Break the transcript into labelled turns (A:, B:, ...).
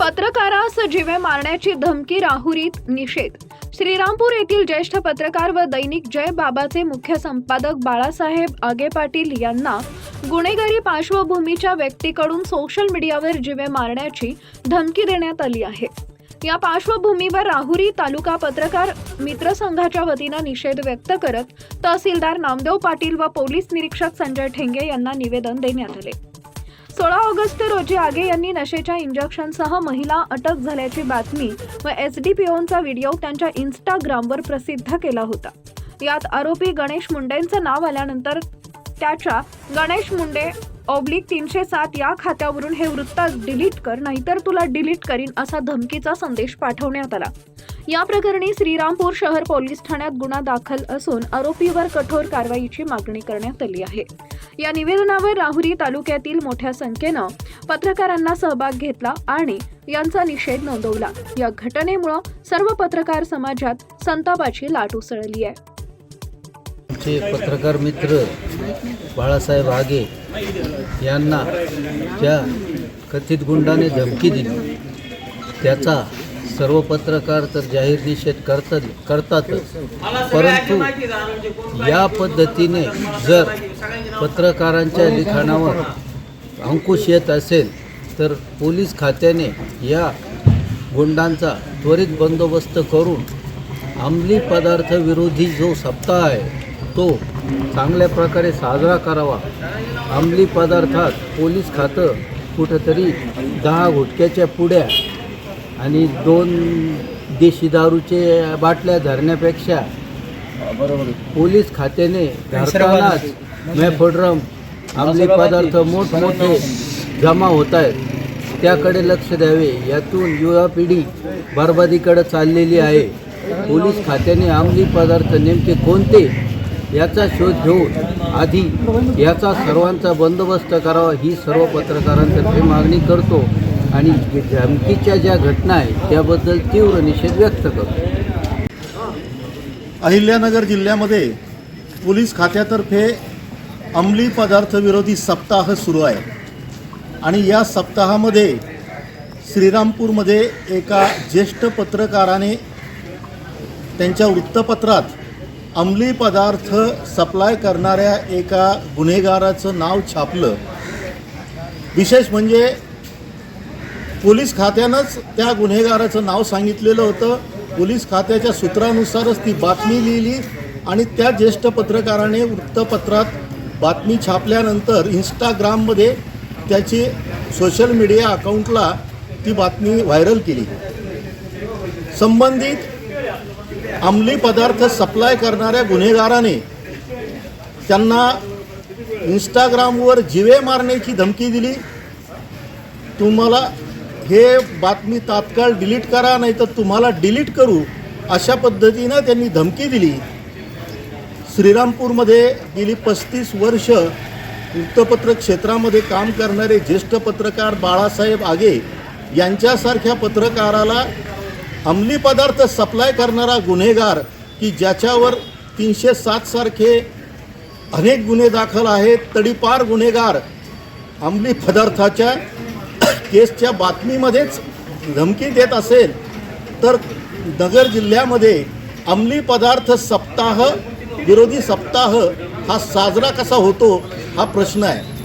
A: पत्रकारास जीवे मारण्याची धमकी राहुरीत निषेध. श्रीरामपूर येथील ज्येष्ठ पत्रकार व दैनिक जय बाबाचे मुख्य संपादक बाळासाहेब आगे पाटील यांना गुन्हेगारी पार्श्वभूमीच्या व्यक्तीकडून सोशल मीडियावर जीवे मारण्याची धमकी देण्यात आली आहे. या पार्श्वभूमीवर राहुरी तालुका पत्रकार मित्र संघाच्या वतीनं निषेध व्यक्त करत तहसीलदार नामदेव पाटील व पोलीस निरीक्षक संजय ठेंगे यांना निवेदन देण्यात आले. सोळा ऑगस्ट रोजी आगे यांनी नशेच्या इंजेक्शनसह महिला अटक झाल्याची बातमी व एस डी पी ओनचा व्हिडिओ त्यांच्या इन्स्टाग्रामवर प्रसिद्ध केला होता. यात आरोपी गणेश मुंडेंचं नाव आल्यानंतर त्याच्या गणेश मुंडे ऑब्लिक तीनशे सात या खात्यावरून हे वृत्त डिलीट कर नाहीतर तुला डिलीट करीन असा धमकीचा संदेश पाठवण्यात आला. या प्रकरणी श्रीरामपूर शहर पोलीस ठाण्यात गुन्हा दाखल असून आरोपीवर कठोर कारवाईची मागणी करण्यात आली आहे. या निवेदनावर राहुरी तालुक्यातील मोठ्या संख्येनं पत्रकारांना सहभाग घेतला आणि यांचा निषेध नोंदवला. या घटनेमुळं सर्व पत्रकार समाजात संतापाची लाट उसळली आहे.
B: आमचे पत्रकार मित्र बाळासाहेब आगे यांना ज्या कथित गुंडाने धमकी दिली त्याचा सर्व पत्रकार तर जाहीर निषेध करतात करतातच परंतु या पद्धतीने जर पत्रकारांच्या लिखाणावर अंकुश येत असेल तर पोलीस खात्याने या गुंडांचा त्वरित बंदोबस्त करून अंमली पदार्थ विरोधी जो सप्ताह आहे तो चांगल्या प्रकारे साजरा करावा. अंमली पदार्थात पोलीस खातं कुठंतरी दहा गुटक्याच्या पुड्या आणि दोन देशी दारूचे बाटल्या धरण्यापेक्षा पोलीस खात्याने धरतानाच मॅफोड्रम अंमली पदार्थ मोठमोठे जमा होत आहेत. त्याकडे लक्ष द्यावे. यातून युवा पिढी बरबादीकडे चाललेली आहे. पोलीस खात्याने अंमली पदार्थ नेमके कोणते याचा शोध घेऊन आधी याचा सर्वांचा बंदोबस्त करावा. ही सर्व पत्रकारांतर्फे मागणी करतो. आणि धमकीच्या ज्या घटना आहेत त्याबद्दल तीव्र निषेध व्यक्त करतो.
C: अहिल्यानगर जिल्ह्यामध्ये पोलीस खात्यातर्फे अंमली पदार्थ विरोधी सप्ताह सुरू आहे. आणि या सप्ताहामध्ये श्रीरामपूरमध्ये एका ज्येष्ठ पत्रकाराने त्यांच्या वृत्तपत्रात अंमली पदार्थ सप्लाय करणाऱ्या एका गुन्हेगाराचं नाव छापलं. विशेष म्हणजे पोलीस खात्यानंच त्या गुन्हेगाराचं नाव सांगितलेलं होतं. पोलीस खात्याच्या सूत्रानुसारच ती बातमी लिहिली आणि त्या ज्येष्ठ पत्रकाराने वृत्तपत्रात बातमी छापल्यानंतर इंस्टाग्राममध्ये त्याची सोशल मीडिया अकाउंटला ती बातमी व्हायरल केली. संबंधित अंमली पदार्थ सप्लाय करणाऱ्या गुन्हेगाराने त्यांना इंस्टाग्रामवर जिवे मारण्याची धमकी दिली. तुम्हाला हे बातमी तात्काळ डिलीट करा नाही तर तुम्हाला डिलीट करू अशा पद्धतीनं त्यांनी धमकी दिली. श्रीरामपूरमध्ये गेली पस्तीस वर्ष वृत्तपत्र क्षेत्रामध्ये काम करणारे ज्येष्ठ पत्रकार बाळासाहेब आगे यांच्यासारख्या पत्रकाराला अंमली पदार्थ सप्लाय करणारा गुन्हेगार की ज्याच्यावर तीनशे सातसारखे अनेक गुन्हे दाखल आहेत तडीपार गुन्हेगार अंमली पदार्थाच्या केसच्या बातमीमध्येच धमकी देत असेल तर नगर जिल्ह्यामध्ये अंमली पदार्थ सप्ताह विरोधी सप्ताह हा साजरा कसा होतो हा प्रश्न आहे.